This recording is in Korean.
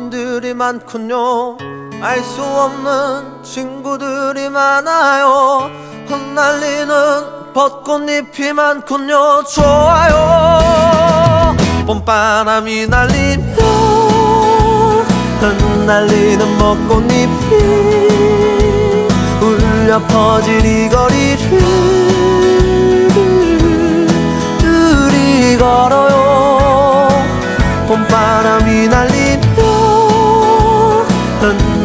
연인들이 많군요. 알 수 없는 친구들이 많아요. 흩날리는 벚꽃잎이 많군요. 좋아요. 봄바람이 날리며 흩날리는 벚꽃잎이 울려 퍼질 이 거리를 둘이 걸어요